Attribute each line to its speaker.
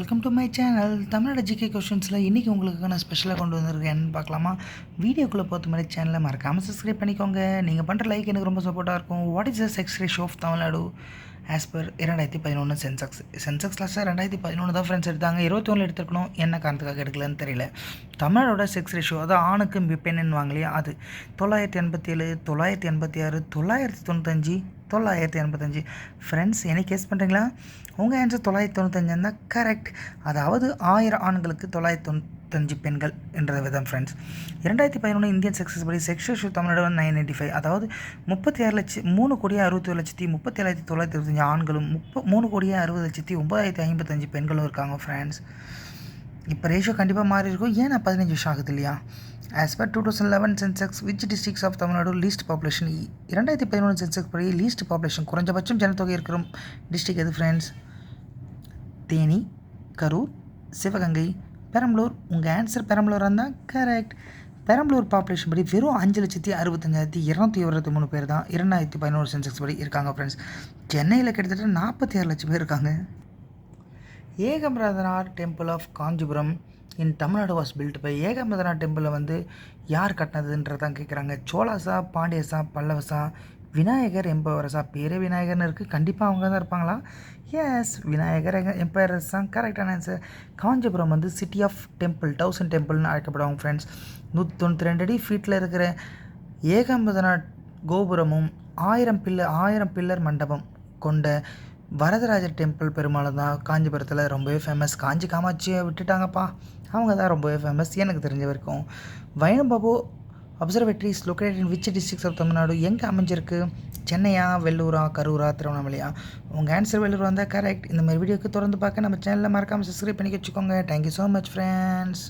Speaker 1: Welcome to my channel தமிழோட GK கொஷின்ஸில் இன்றைக்கி உங்களுக்கு நான் ஸ்பெஷலாக கொண்டு வந்திருக்கேன்னு பார்க்கலாமா? வீடியோக்குள்ளே பார்த்த மாதிரி சேனலை மறக்காமல் சப்ஸ்கிரைப் பண்ணிக்கோங்க. நீங்கள் பண்ணுற லைக் எனக்கு ரொம்ப சப்போர்ட்டாக இருக்கும். What is the census of Tamil Nadu as per இரண்டாயிரத்தி பதினொன்று சென்செக்ஸ் சென்செக்ஸ் கிளாஸில் ரெண்டாயிரத்தி பதினொன்று தான் ஃப்ரெண்ட்ஸ் எடுத்தாங்க. இருபத்தொன்று எடுத்துருக்கணும். என்ன காரணத்துக்காக எடுக்கலன்னு தெரியல. தமிழோட செக்ஸ் ரேஷியோ அது ஆணுக்கு பெண்ணுன்னு வாங்கலையா அது? தொள்ளாயிரத்தி எண்பத்தி ஏழு தொள்ளாயிரத்தி எண்பத்தி ஆறு தொள்ளாயிரத்தி தொண்ணூத்தஞ்சு தொள்ளாயிரத்தி எண்பத்தஞ்சு. ஃப்ரெண்ட்ஸ் என்ன கேஸ் பண்ணுறீங்களா உங்கள் ஆன்சர் தொள்ளாயிரத்தி தொண்ணூத்தஞ்சு தான் கரெக்ட் அதாவது ஆயிரம் ஆண்களுக்கு தொள்ளாயிரத்தி தொண்ணூ தஞ்சு பெண்கள் என்ற விதம் ஃப்ரெண்ட்ஸ் இரண்டாயிரத்தி பதினொன்று இந்தியன் செக்ஸஸ் படி செக்ஷுவல் ஷூ தமிழ்நாடு நைன் நைன்டி ஃபைவ் அதாவது முப்பத்தி ஆறு லட்சம் மூணு கோடியே அறுபத்தி ஒரு லட்சத்தி முப்பத்தி ஏழாயிரத்தி தொள்ளாயிரத்தி இருபத்தஞ்சு ஆண்களும் முப்ப மூணு கோடியே அறுபது லட்சத்தி ஒம்பதாயிரத்தி ஐம்பத்தஞ்சு பெண்களும் இருக்காங்க ஃப்ரெண்ட்ஸ் இப்போ ரேஷியோ கண்டிப்பாக மாறி இருக்கும். ஏன் பதினஞ்சு வருஷம் ஆகுது இல்லையா? As per two thousand eleven census which districts of Tamil Nadu least population இரண்டாயிரத்தி பதினொன்று சென்செக்ஸ் படி லீஸ்ட் பாப்புலேஷன் குறைஞ்சபட்சம் ஜனத்தொகை இருக்கிற டிஸ்ட்ரிக் எது ஃப்ரெண்ட்ஸ் தேனி கரூர் சிவகங்கை பெரம்பலூர் உங்கள் ஆன்சர் பெரம்பலூராக இருந்தால் கரெக்ட் பெரம்பலூர் பாப்புலேஷன் படி வெறும் அஞ்சு லட்சத்தி அறுபத்தஞ்சாயிரத்தி இரநூத்தி இருபத்தி மூணு பேர் தான். இரண்டாயிரத்தி பதினோரு சென்செக்ஸ் படி இருக்காங்க ஃப்ரெண்ட்ஸ் சென்னையில் கிட்டத்தட்ட நாற்பத்தி ஆறு லட்சம் பேர் இருக்காங்க. Ekambaranathar temple of Kanchipuram in Tamil Nadu was built by Ekambaranathar டெம்பிளை வந்து யார் கட்டினதுன்றதான் கேட்குறாங்க சோழாசா பாண்டியசா பல்லவசா விநாயகர் எம்பவரசா? பேரே விநாயகர்னு இருக்குது கண்டிப்பாக அவங்க தான் இருப்பாங்களா? எஸ் விநாயகர் எம்பரஸ் தான் கரெக்டான ஆன்சர் காஞ்சிபுரம் வந்து சிட்டி ஆஃப் டெம்பிள் தௌசண்ட் டெம்பிள்னு அழைக்கப்படுவாங்க ஃப்ரெண்ட்ஸ் நூற்றி தொண்ணூற்றி ரெண்டு அடி ஃபீட்டில் இருக்கிற ஏகம்பதனாட் கோபுரமும் ஆயிரம் பில்லர் ஆயிரம் பில்லர் மண்டபம் கொண்ட வரதராஜர் டெம்பிள் பெருமாள் தான் காஞ்சிபுரத்தில் ரொம்பவே ஃபேமஸ் காஞ்சி காமாட்சியை விட்டுட்டாங்கப்பா. அவங்க தான் ரொம்பவே ஃபேமஸ் எனக்கு தெரிஞ்ச வரைக்கும். Vainu Bappu observatories located in which districts of Tamil Nadu எங்கே அமைஞ்சிருக்கு? சென்னையா வெள்ளூரா கரூரா திருவண்ணாமலையா? உங்கள் ஆன்சர் வெள்ளூர் வந்தால் கரெக்ட் இந்த மாதிரி வீடியோக்கு தொடர்ந்து பார்க்க நம்ம சேனலில் மறக்காமல் சப்ஸ்கிரைப் பண்ணி வச்சுக்கோங்க. Thank you so much friends